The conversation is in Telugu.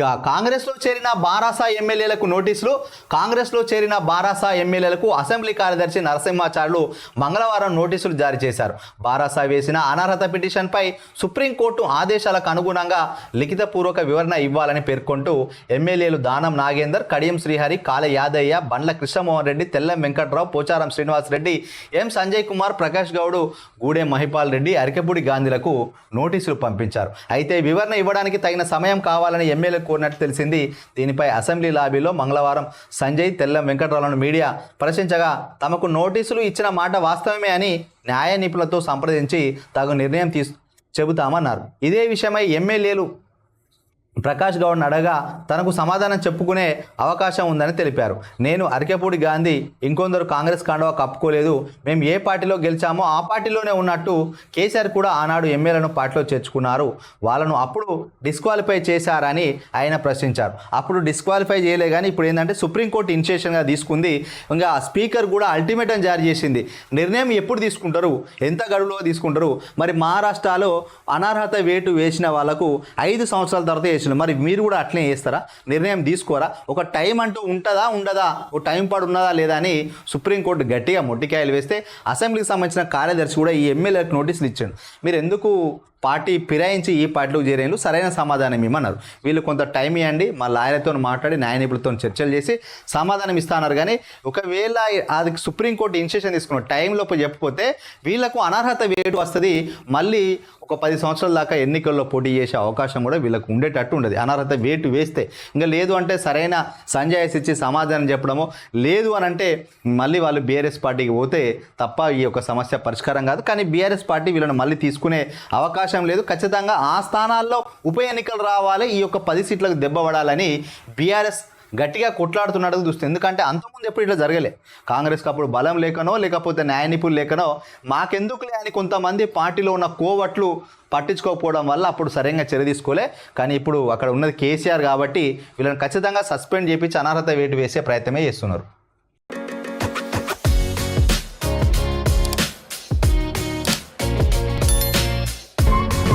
ఇక కాంగ్రెస్లో చేరిన బారాసా ఎమ్మెల్యేలకు నోటీసులు కాంగ్రెస్లో చేరిన బారాసా ఎమ్మెల్యేలకు అసెంబ్లీ కార్యదర్శి నరసింహాచార్యులు మంగళవారం నోటీసులు జారీ చేశారు. బారాసా వేసిన అనర్హత పిటిషన్పై సుప్రీంకోర్టు ఆదేశాలకు అనుగుణంగా లిఖితపూర్వక వివరణ ఇవ్వాలని పేర్కొంటూ ఎమ్మెల్యేలు దానం నాగేందర్ కడియం శ్రీహరి కాల యాదయ్య బండ్ల కృష్ణమోహన్ రెడ్డి తెల్లం వెంకట్రావు పోచారం శ్రీనివాస్ రెడ్డి ఎం సంజయ్ కుమార్ ప్రకాష్ గౌడ్ గూడెం మహిపాల్ రెడ్డి అరికెపూడి గాంధీలకు నోటీసులు పంపించారు. అయితే వివరణ ఇవ్వడానికి తగిన సమయం కావాలని ఎమ్మెల్యే కోరినట్టు తెలిసింది. దీనిపై అసెంబ్లీ లాబీలో మంగళవారం సంజయ్ తెల్లం వెంకట్రావులను మీడియా ప్రశ్నించగా తమకు నోటీసులు ఇచ్చిన మాట వాస్తవమే అని న్యాయ నిపుణులతో సంప్రదించి తగు నిర్ణయం తీసు చెబుతామన్నారు. ఇదే విషయమై ఎమ్మెల్యేలు ప్రకాష్ గౌడ్ని అడగా తనకు సమాధానం చెప్పుకునే అవకాశం ఉందని తెలిపారు. నేను అరికెపూడి గాంధీ ఇంకొందరు కాంగ్రెస్ కాండవ కప్పుకోలేదు. మేము ఏ పార్టీలో గెలిచామో ఆ పార్టీలోనే ఉన్నట్టు కేసీఆర్ కూడా ఆనాడు ఎమ్మెల్యేలను పార్టీలో చేర్చుకున్నారు. వాళ్ళను అప్పుడు డిస్క్వాలిఫై చేశారని ఆయన ప్రశ్నించారు. అప్పుడు డిస్క్వాలిఫై చేయలే కానీ ఇప్పుడు ఏంటంటే సుప్రీంకోర్టు ఇనిషియేషన్గా తీసుకుంది. ఇంకా స్పీకర్ కూడా అల్టిమేటం జారీ చేసింది. నిర్ణయం ఎప్పుడు తీసుకుంటారు? ఎంత గడువులో తీసుకుంటారు? మరి మహారాష్ట్రలో అనర్హత వేటు వేసిన వాళ్ళకు ఐదు సంవత్సరాల తర్వాత చేస్తున్నారు. మరి మీరు కూడా అట్లే చేస్తారా? నిర్ణయం తీసుకోరా? ఒక టైం అంటూ ఉంటుందా ఉండదా? ఒక టైం పాడు ఉన్నదా లేదా అని సుప్రీంకోర్టు గట్టిగా మొట్టికాయలు వేస్తే అసెంబ్లీకి సంబంధించిన కార్యదర్శి కూడా ఈ ఎమ్మెల్యేలకు నోటీసులు ఇచ్చాడు. మీరు ఎందుకు పార్టీ ఫిరాయించి ఈ పార్టీలోకి చేరేందుకు సరైన సమాధానం ఇవ్వమన్నారు వీళ్ళు కొంత టైం ఇవ్వండి మా లాయర్తో మాట్లాడి న్యాయ నిపుణులతో చర్చలు చేసి సమాధానం ఇస్తాన్నారు. కానీ ఒకవేళ అది సుప్రీంకోర్టు ఇన్స్ట్రక్షన్ తీసుకున్న టైంలోపు చెప్పకపోతే వీళ్ళకు అనర్హత వేటు వస్తుంది? మళ్ళీ ఒక పది సంవత్సరాల దాకా ఎన్నికల్లో పోటీ చేసే అవకాశం కూడా వీళ్ళకు ఉండేటట్టు ఉండదు. అనర్హత వేటు వేస్తే. ఇంకా లేదు అంటే సరైన సంజాయిస్ ఇచ్చి సమాధానం చెప్పడము లేదు అని అంటే మళ్ళీ వాళ్ళు బీఆర్ఎస్ పార్టీకి పోతే తప్ప ఈ యొక్క సమస్య పరిష్కారం కాదు. కానీ బీఆర్ఎస్ పార్టీ వీళ్ళని మళ్ళీ తీసుకునే అవకాశం లేదు. ఖచ్చితంగా ఆ స్థానాల్లో ఉప ఎన్నికలు రావాలి. ఈ యొక్క పది సీట్లకు దెబ్బ పడాలని బీఆర్ఎస్ గట్టిగా కొట్లాడుతున్నట్టు చూస్తుంది. ఎందుకంటే అంతకుముందు ఎప్పుడు ఇట్లా జరగలే. కాంగ్రెస్కి అప్పుడు బలం లేకనో లేకపోతే న్యాయ నిపుణులు లేకనో మాకెందుకులే అని కొంతమంది పార్టీలో ఉన్న కోవట్లు పట్టించుకోకపోవడం వల్ల అప్పుడు సరైన చర్య తీసుకోలే. కానీ ఇప్పుడు అక్కడ ఉన్నది కేసీఆర్ కాబట్టి వీళ్ళని ఖచ్చితంగా సస్పెండ్ చేపించి అనర్హత వేటు వేసే ప్రయత్నమే చేస్తున్నారు.